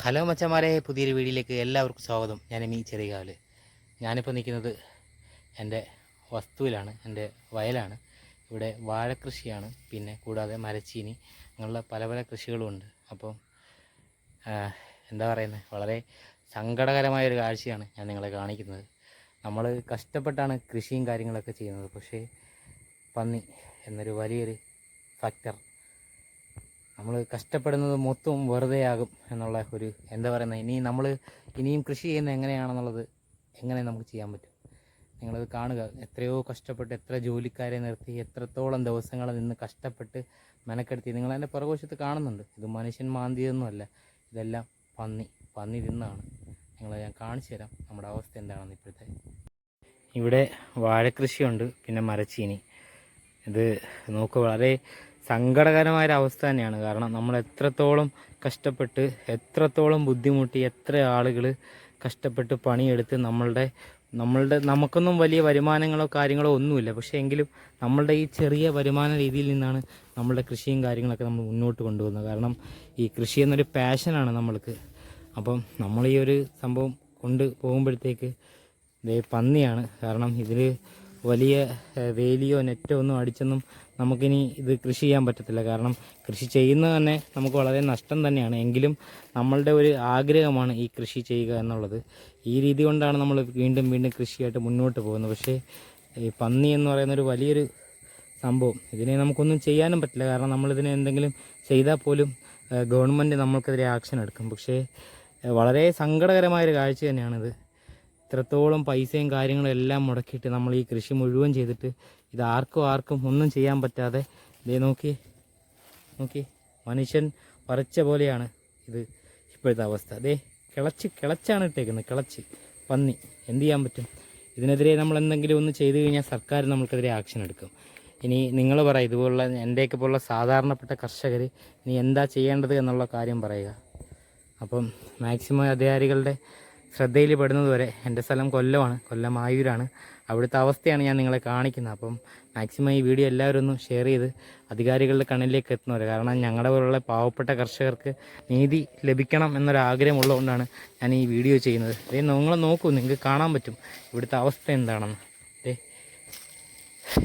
Hello മച്ചന്മാരെ പുതിയൊരു വീഡിയോയിലേക്ക് എല്ലാവർക്കും സ്വാഗതം. ഞാൻ എമി ചെറിയകാവൽ ഞാനിപ്പോൾ നിൽക്കുന്നത് എന്റെ വസ്തുവിലാണ് എന്റെ വയലാണ്. ഇവിടെ വാഴക്കൃഷിയാണ് പിന്നെ കൂടാതെ മരച്ചീനി അങ്ങനെയുള്ള പല പല കൃഷികളുമുണ്ട് അപ്പം എന്താ പറയുന്നത് വളരെ സങ്കടകരമായ ഒരു കാഴ്ചയാണ് ഞാൻ നിങ്ങളെ കാണിക്കുന്നത്. നമ്മൾ കഷ്ടപ്പെട്ടാണ് കൃഷിയും കാര്യങ്ങളൊക്കെ ചെയ്യുന്നത്. പക്ഷേ പന്നി എന്നൊരു വലിയൊരു ഫാക്ടർ നമ്മൾ കഷ്ടപ്പെടുന്നത് മൊത്തം വെറുതെയാകും എന്നുള്ള ഒരു എന്താ പറയുന്നത്? ഇനി നമ്മൾ ഇനിയും കൃഷി ചെയ്യുന്നത് എങ്ങനെയാണെന്നുള്ളത് എങ്ങനെ നമുക്ക് ചെയ്യാൻ പറ്റും? നിങ്ങളത് കാണുക. എത്രയോ കഷ്ടപ്പെട്ട് എത്ര ജോലിക്കാരെ നിർത്തി എത്രത്തോളം ദിവസങ്ങൾ നിന്ന് കഷ്ടപ്പെട്ട് മെനക്കെടുത്തി. നിങ്ങൾ എന്റെ പുറകുവശത്ത് കാണുന്നുണ്ട്. ഇത് മനുഷ്യൻ മാന്തിയതൊന്നുമല്ല ഇതെല്ലാം പന്നി പന്നി തിന്നാണ്. നിങ്ങളെ ഞാൻ കാണിച്ചു തരാം. നമ്മുടെ അവസ്ഥ എന്താണെന്ന് ഇപ്പോഴത്തെ. ഇവിടെ വാഴക്കൃഷിയുണ്ട് പിന്നെ മരച്ചീനി. ഇത് നോക്കുക വളരെ സങ്കടകരമായ അവസ്ഥ തന്നെയാണ്. കാരണം നമ്മൾ എത്രത്തോളം കഷ്ടപ്പെട്ട് എത്രത്തോളം ബുദ്ധിമുട്ടി എത്ര ആളുകൾ കഷ്ടപ്പെട്ട് പണിയെടുത്ത് നമ്മളുടെ നമ്മളുടെ നമുക്കൊന്നും വലിയ വരുമാനങ്ങളോ കാര്യങ്ങളോ ഒന്നുമില്ല. പക്ഷേ എങ്കിലും നമ്മളുടെ ഈ ചെറിയ വരുമാന രീതിയിൽ നിന്നാണ് നമ്മളുടെ കൃഷിയും കാര്യങ്ങളൊക്കെ നമ്മൾ മുന്നോട്ട് കൊണ്ടുപോകുന്നത്. കാരണം ഈ കൃഷി എന്നൊരു പാഷനാണ് നമ്മൾക്ക്. അപ്പം നമ്മൾ ഈ ഒരു സംഭവം കൊണ്ട് പോകുമ്പോഴത്തേക്ക് പന്നിയാണ്. കാരണം ഇതിൽ വലിയ വേലിയോ നെറ്റോ ഒന്നും അടിച്ചൊന്നും നമുക്കിനി ഇത് കൃഷി ചെയ്യാൻ പറ്റത്തില്ല. കാരണം കൃഷി ചെയ്യുന്നത് തന്നെ നമുക്ക് വളരെ നഷ്ടം തന്നെയാണ്. എങ്കിലും നമ്മളുടെ ഒരു ആഗ്രഹമാണ് ഈ കൃഷി ചെയ്യുക എന്നുള്ളത്. ഈ രീതി കൊണ്ടാണ് നമ്മൾ വീണ്ടും വീണ്ടും കൃഷിയായിട്ട് മുന്നോട്ട് പോകുന്നത്. പക്ഷേ ഈ പന്നി എന്ന് പറയുന്ന ഒരു വലിയൊരു സംഭവം. ഇതിനെ നമുക്കൊന്നും ചെയ്യാനും പറ്റില്ല. കാരണം നമ്മളിതിനെ എന്തെങ്കിലും ചെയ്താൽ പോലും ഗവൺമെന്റ് നമ്മൾക്കെതിരെ ആക്ഷൻ എടുക്കും. പക്ഷേ വളരെ സങ്കടകരമായൊരു കാഴ്ച തന്നെയാണിത്. ഇത്രത്തോളം പൈസയും കാര്യങ്ങളും എല്ലാം മുടക്കിയിട്ട് നമ്മൾ ഈ കൃഷി മുഴുവൻ ചെയ്തിട്ട് ഇത് ആർക്കും ആർക്കും ഒന്നും ചെയ്യാൻ പറ്റാതെ ഇതേ നോക്കി നോക്കി. മനുഷ്യൻ പറിച്ച പോലെയാണ് ഇത് ഇപ്പോഴത്തെ അവസ്ഥ. അതേ കിളച്ച് കിളച്ചാണ് ഇട്ടേക്കുന്നത് കിളച്ച് പന്നി. എന്ത് ചെയ്യാൻ പറ്റും? ഇതിനെതിരെ നമ്മൾ എന്തെങ്കിലും ഒന്ന് ചെയ്തു കഴിഞ്ഞാൽ സർക്കാർ നമ്മൾക്കെതിരെ ആക്ഷൻ എടുക്കും. ഇനി നിങ്ങൾ പറ ഇതുപോലുള്ള എന്റെയൊക്കെ പോലുള്ള സാധാരണപ്പെട്ട കർഷകർ ഇനി എന്താ ചെയ്യേണ്ടത് എന്നുള്ള കാര്യം പറയുക. അപ്പം മാക്സിമം അധികാരികളുടെ ശ്രദ്ധയിൽ പെടുന്നത് വരെ എന്റെ സ്ഥലം കൊല്ലമാണ്. കൊല്ലം ആയൂരാണ്. അവിടുത്തെ അവസ്ഥയാണ് ഞാൻ നിങ്ങളെ കാണിക്കുന്നത്. അപ്പം മാക്സിമം ഈ വീഡിയോ എല്ലാവരും ഒന്ന് ഷെയർ ചെയ്ത് അധികാരികളുടെ കണ്ണിലേക്ക് എത്തുന്നവർ കാരണം ഞങ്ങളുടെ പോലുള്ള പാവപ്പെട്ട കർഷകർക്ക് നീതി ലഭിക്കണം എന്നൊരാഗ്രഹമുള്ളതുകൊണ്ടാണ് ഞാൻ ഈ വീഡിയോ ചെയ്യുന്നത്. അതേ നിങ്ങൾ നോക്കൂ നിങ്ങൾക്ക് കാണാൻ പറ്റും ഇവിടുത്തെ അവസ്ഥ എന്താണെന്ന്.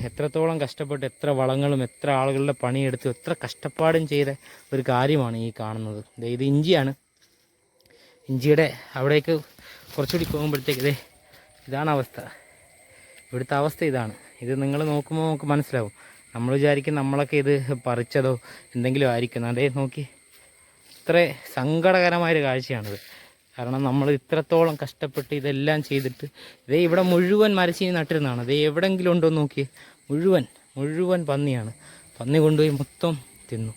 എത്രത്തോളം കഷ്ടപ്പെട്ട് എത്ര വളങ്ങളും എത്ര ആളുകളുടെ പണിയെടുത്ത് എത്ര കഷ്ടപ്പാടും ചെയ്ത ഒരു കാര്യമാണ് ഈ കാണുന്നത്. ഇത് ഇഞ്ചിയാണ്. ഇഞ്ചിയുടെ അവിടേക്ക് കുറച്ചുകൂടി പോകുമ്പോഴത്തേക്ക് ഇതേ ഇതാണ് അവസ്ഥ. ഇവിടുത്തെ അവസ്ഥ ഇതാണ്. ഇത് നിങ്ങൾ നോക്കുമ്പോൾ നമുക്ക് മനസ്സിലാവും. നമ്മൾ വിചാരിക്കും നമ്മളൊക്കെ ഇത് പറിച്ചതോ എന്തെങ്കിലും ആയിരിക്കും. അതേ നോക്കി. ഇത്ര സങ്കടകരമായൊരു കാഴ്ചയാണിത്. കാരണം നമ്മൾ ഇത്രത്തോളം കഷ്ടപ്പെട്ട് ഇതെല്ലാം ചെയ്തിട്ട് ഇതേ ഇവിടെ മുഴുവൻ മരച്ചീനി നട്ടിരുന്നതാണ്. അതേ എവിടെയെങ്കിലും ഉണ്ടോ നോക്കി മുഴുവൻ മുഴുവൻ പന്നിയാണ്. പന്നി കൊണ്ടുപോയി മൊത്തം തിന്നു.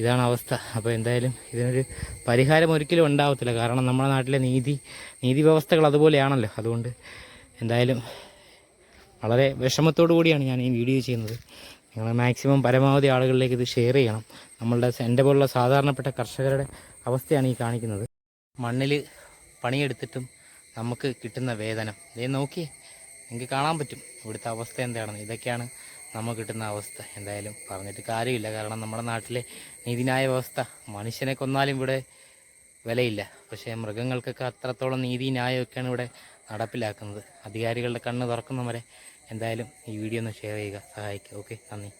ഇതാണ് അവസ്ഥ. അപ്പോൾ എന്തായാലും ഇതിനൊരു പരിഹാരം ഒരിക്കലും ഉണ്ടാവത്തില്ല. കാരണം നമ്മുടെ നാട്ടിലെ നീതി നീതി വ്യവസ്ഥകൾ അതുപോലെയാണല്ലോ. അതുകൊണ്ട് എന്തായാലും വളരെ വിഷമത്തോടു കൂടിയാണ് ഞാൻ ഈ വീഡിയോ ചെയ്യുന്നത്. നിങ്ങൾ മാക്സിമം പരമാവധി ആളുകളിലേക്ക് ഇത് ഷെയർ ചെയ്യണം. നമ്മളുടെ എന്റെ പോലുള്ള സാധാരണപ്പെട്ട കർഷകരുടെ അവസ്ഥയാണ് ഈ കാണിക്കുന്നത്. മണ്ണിൽ പണിയെടുത്തിട്ടും നമുക്ക് കിട്ടുന്ന വേതനം. ഇതേ നോക്കി നിങ്ങൾക്ക് കാണാൻ പറ്റും ഇവിടുത്തെ അവസ്ഥ എന്താണെന്ന്. ഇതൊക്കെയാണ് നമുക്ക് കിട്ടുന്ന അവസ്ഥ എന്തായാലും പറഞ്ഞിട്ട് കാര്യമില്ല. കാരണം നമ്മുടെ നാട്ടിലെ നീതിന്യായ വ്യവസ്ഥ മനുഷ്യനെ കൊന്നാലും ഇവിടെ വിലയില്ല. പക്ഷേ മൃഗങ്ങൾക്കൊക്കെ അത്രത്തോളം നീതി ന്യായമൊക്കെയാണ് ഇവിടെ നടപ്പിലാക്കുന്നത്. അധികാരികളുടെ കണ്ണ് തുറക്കുന്നവരെ എന്തായാലും ഈ വീഡിയോ ഒന്ന് ഷെയർ ചെയ്യുക. സഹായിക്കുക. ഓക്കെ നന്ദി.